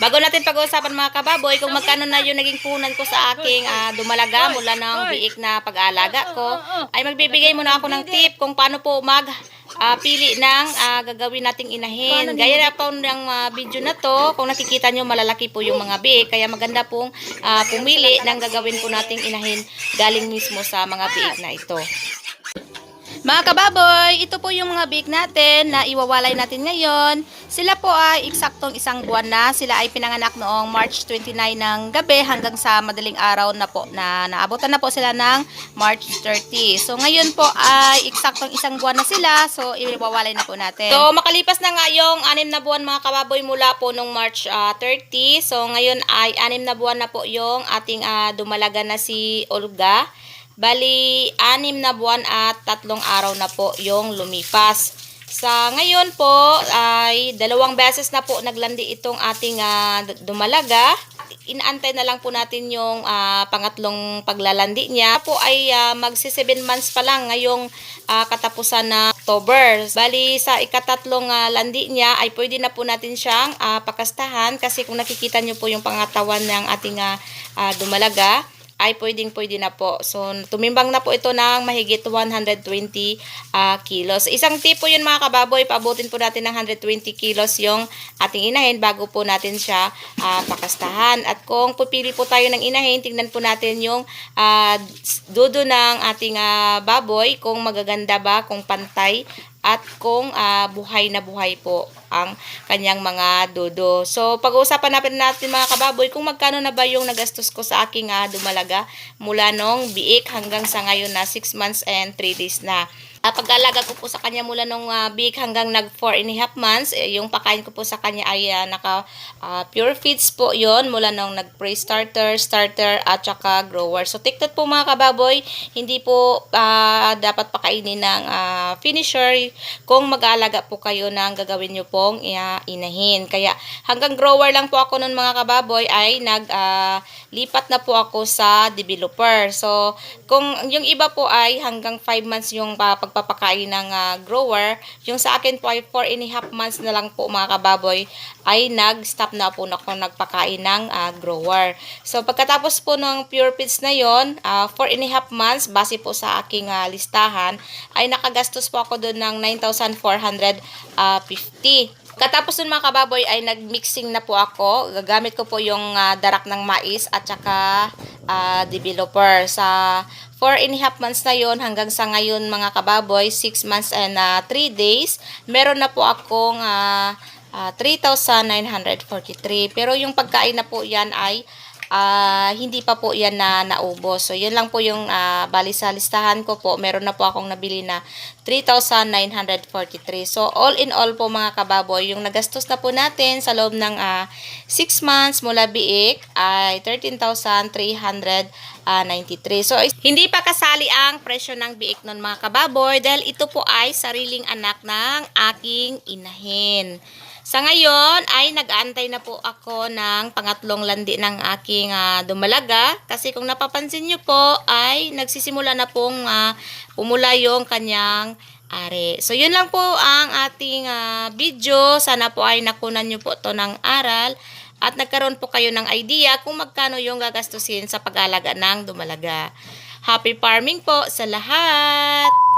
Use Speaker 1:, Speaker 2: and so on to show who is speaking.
Speaker 1: Bago natin pag-uusapan mga kababoy, kung magkano na yung naging punan ko sa aking ah, dumalaga mula ng biik na pag-aalaga ko, ay magbibigay muna ako ng tip kung paano po mag ah, pili ng ah, gagawin nating inahin. Gaya na po ng ah, video na to, kung nakikita nyo malalaki po yung mga biik, kaya maganda pong ah, pumili ng gagawin po nating inahin galing mismo sa mga biik na ito. Mga kababoy, ito po yung mga big natin na iwawalay natin ngayon. Sila po ay eksaktong isang buwan na. Sila ay pinanganak noong March 29 ng gabi hanggang sa madaling araw na po na naabutan na po sila ng March 30. So ngayon po ay eksaktong isang buwan na sila. So iwawalay na po natin. So makalipas na nga yung anim na buwan mga kababoy mula po nung March ah, 30. So ngayon ay anim na buwan na po yung ating ah, dumalaga na si Olga. Bali, anim na buwan at tatlong araw na po yung lumipas. Sa ngayon po ay dalawang beses na po naglandi itong ating d- dumalaga. Inaantay na lang po natin yung ah, pangatlong paglalandi niya. Po ay ah, magsi 7 months pa lang ngayong ah, katapusan na October. Bali sa ikatatlong ah, landi niya ay pwede na po natin siyang ah, pakastahan kasi kung nakikita niyo po yung pangatawan ng ating ah, ah, dumalaga ay pwedeng pwede na po. So, tumimbang na po ito ng mahigit 120 ah, kilos. Isang tipo yun mga kababoy, paabutin po natin ng 120 kilos yung ating inahin bago po natin siya ah, pakastahan. At kung pupili po tayo ng inahin, tingnan po natin yung ah, dudo ng ating ah, baboy, kung magaganda ba, kung pantay, at kung ah, buhay na buhay po ang kanyang mga dodo. So, pag-uusapan natin natin mga kababoy kung magkano na ba yung nagastos ko sa aking ah, dumalaga mula nung biik hanggang sa ngayon na 6 months and 3 days na. Uh, pag-alaga ko po sa kanya mula nung uh, biik hanggang nag 4 and a half months, eh, yung pakain ko po sa kanya ay ah, naka ah, pure feeds po yon mula nung nag pre-starter, starter at saka grower. So, tiktot po mga kababoy, hindi po ah, dapat pakainin ng ah, finisher kung mag-aalaga po kayo ng gagawin nyo pong ah, inahin. Kaya hanggang grower lang po ako nun mga kababoy ay nag ah, lipat na po ako sa developer. So, kung yung iba po ay hanggang 5 months yung pa- pagpapakain ng ah, grower, yung sa akin po ay 4 and a half months na lang po mga kababoy ay nag-stop na po ako nagpakain ng ah, grower. So, pagkatapos po ng pure feeds na yon, 4 and a half months, base po sa aking ah, listahan, ay nakagastos po ako doon ng 9,450. Katapos nun mga kababoy ay nag-mixing na po ako. Gagamit ko po yung ah, darak ng mais at saka ah, developer. Sa 4 and a half months na yon hanggang sa ngayon mga kababoy, 6 months and 3 days, meron na po akong ah, ah, 3,943. Pero yung pagkain na po yan ay ah, hindi pa po yan na naubos. So, yun lang po yung ah, bali sa listahan ko po. Meron na po akong nabili na 3,943. So, all in all po mga kababoy, yung nagastos na po natin sa loob ng 6 months mula biik ay 13,393. So, hindi pa kasali ang presyo ng biik nun mga kababoy dahil ito po ay sariling anak ng aking inahin. Sa ngayon ay nag-aantay na po ako ng pangatlong landi ng aking ah, dumalaga kasi kung napapansin nyo po ay nagsisimula na pong ah, pumula yung kanyang are. So yun lang po ang ating ah, video. Sana po ay nakunan nyo po to ng aral at nagkaroon po kayo ng idea kung magkano yung gagastusin sa pag-alaga ng dumalaga. Happy farming po sa lahat!